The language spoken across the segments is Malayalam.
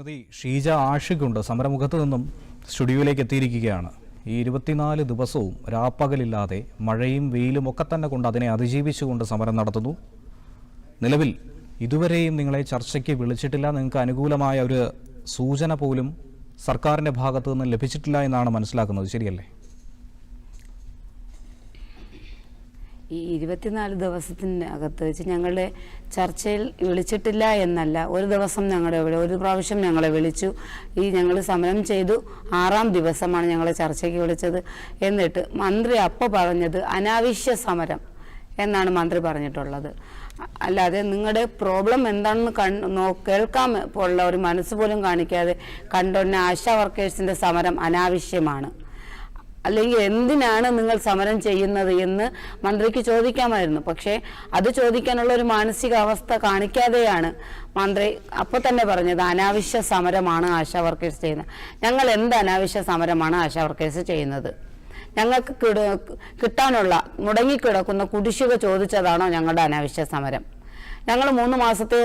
ശ്രീമതി ഷീജ ആഷിഖുണ്ട് സമരമുഖത്ത് നിന്നും സ്റ്റുഡിയോയിലേക്ക് എത്തിയിരിക്കുകയാണ്. ഈ ഇരുപത്തിനാല് ദിവസവും രാപ്പകലില്ലാതെ മഴയും വെയിലും ഒക്കെ തന്നെ കൊണ്ട് അതിനെ അതിജീവിച്ചുകൊണ്ട് സമരം നടത്തുന്നു. നിലവിൽ ഇതുവരെയും നിങ്ങളെ ചർച്ചയ്ക്ക് വിളിച്ചിട്ടില്ല. നിങ്ങൾക്ക് അനുകൂലമായ ഒരു സൂചന പോലും സർക്കാരിന്റെ ഭാഗത്തു നിന്ന് ലഭിച്ചിട്ടില്ല എന്നാണ് മനസ്സിലാക്കുന്നത്. ശരിയല്ലേ? ഈ ഇരുപത്തിനാല് ദിവസത്തിന്റെ അകത്ത് വെച്ച് ഞങ്ങളുടെ ചർച്ചയിൽ വിളിച്ചിട്ടില്ല എന്നല്ല. ഒരു ദിവസം ഞങ്ങളുടെ ഇവിടെ ഒരു പ്രാവശ്യം ഞങ്ങളെ വിളിച്ചു. ഈ ഞങ്ങൾ സമരം ചെയ്തു. ആറാം ദിവസമാണ് ഞങ്ങളെ ചർച്ചയ്ക്ക് വിളിച്ചത് എന്നിട്ട് മന്ത്രി അപ്പോൾ പറഞ്ഞത് അനാവശ്യ സമരം എന്നാണ് മന്ത്രി പറഞ്ഞിട്ടുള്ളത്. അല്ലാതെ നിങ്ങളുടെ പ്രോബ്ലം എന്താണെന്ന് നോ കേൾക്കാൻ ഉള്ള ഒരു മനസ്സ് പോലും കാണിക്കാതെ കണ്ടുകൊണ്ട ആശാ വർക്കേഴ്സിന്റെ സമരം അനാവശ്യമാണ്. അല്ലെങ്കിൽ എന്തിനാണ് നിങ്ങൾ സമരം ചെയ്യുന്നത് എന്ന് മന്ത്രിക്ക് ചോദിക്കാമായിരുന്നു. പക്ഷേ അത് ചോദിക്കാനുള്ള ഒരു മാനസികാവസ്ഥ കാണിക്കാതെയാണ് മന്ത്രി അപ്പോൾ തന്നെ പറഞ്ഞത് അനാവശ്യ സമരമാണ് ആശാ വർക്കേഴ്സ് ചെയ്യുന്നത്. ഞങ്ങൾ എന്ത് അനാവശ്യ സമരമാണ് ആശാ വർക്കേഴ്സ് ചെയ്യുന്നത്? ഞങ്ങൾക്ക് കിട- കിട്ടാനുള്ള മുടങ്ങിക്കിടക്കുന്ന കുടിശ്ശിക ചോദിച്ചതാണോ ഞങ്ങളുടെ അനാവശ്യ സമരം? ഞങ്ങൾ മൂന്ന് മാസത്തെ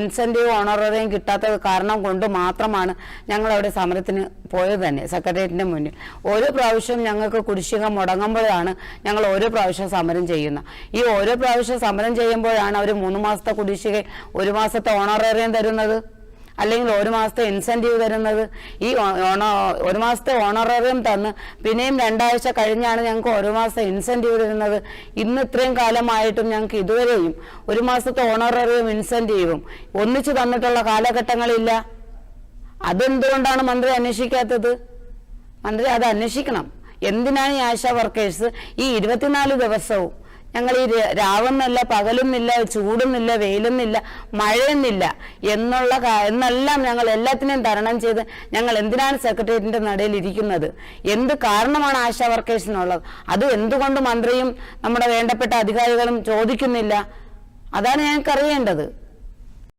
ഇൻസെന്റീവ് ഓണറേറിയം കിട്ടാത്തത് കാരണം കൊണ്ട് മാത്രമാണ് ഞങ്ങൾ അവിടെ സമരത്തിന് പോയത് തന്നെ സെക്രട്ടേറിയറ്റിന്റെ മുന്നിൽ. ഓരോ പ്രാവശ്യം ഞങ്ങൾക്ക് കുടിശ്ശിക മുടങ്ങുമ്പോഴാണ് ഞങ്ങൾ ഓരോ പ്രാവശ്യം സമരം ചെയ്യുന്നത്. ഈ ഓരോ പ്രാവശ്യം സമരം ചെയ്യുമ്പോഴാണ് അവർ മൂന്ന് മാസത്തെ കുടിശ്ശിക ഒരു മാസത്തെ ഓണറേറിയം തരുന്നത്. അല്ലെങ്കിൽ ഒരു മാസത്തെ ഇൻസെന്റീവ് തരുന്നത്. ഈ ഓണ ഒരു മാസത്തെ ഓണറേറിയം തന്ന് പിന്നെയും രണ്ടാഴ്ച കഴിഞ്ഞാണ് ഞങ്ങൾക്ക് ഒരു മാസത്തെ ഇൻസെന്റീവ് തരുന്നത്. ഇന്ന് ഇത്രയും കാലമായിട്ടും ഞങ്ങൾക്ക് ഇതുവരെയും ഒരു മാസത്തെ ഓണറേറിയം ഇൻസെന്റീവും ഒന്നിച്ചു തന്നിട്ടുള്ള കാലഘട്ടങ്ങളില്ല. അതെന്തുകൊണ്ടാണ് മന്ത്രി അന്വേഷിക്കാത്തത്? മന്ത്രി അത് അന്വേഷിക്കണം. എന്തിനാണ് ഈ ആശാ വർക്കേഴ്സ് ഈ ഇരുപത്തിനാല് ദിവസവും ഞങ്ങൾ ഈ രാവെന്നില്ല പകലുന്നില്ല ചൂടുന്നില്ല വെയിലൊന്നില്ല മഴയൊന്നില്ല എന്നുള്ള എന്നെല്ലാം ഞങ്ങൾ എല്ലാത്തിനെയും തരണം ചെയ്ത് ഞങ്ങൾ എന്തിനാണ് സെക്രട്ടേറിയറ്റിന്റെ നടയിൽ ഇരിക്കുന്നത്? എന്ത് കാരണമാണ് ആശാ വർക്കേഴ്സിനുള്ളത്? അത് എന്തുകൊണ്ട് മന്ത്രിയും നമ്മുടെ വേണ്ടപ്പെട്ട അധികാരികളും ചോദിക്കുന്നില്ല? അതാണ് ഞങ്ങൾക്ക് അറിയേണ്ടത്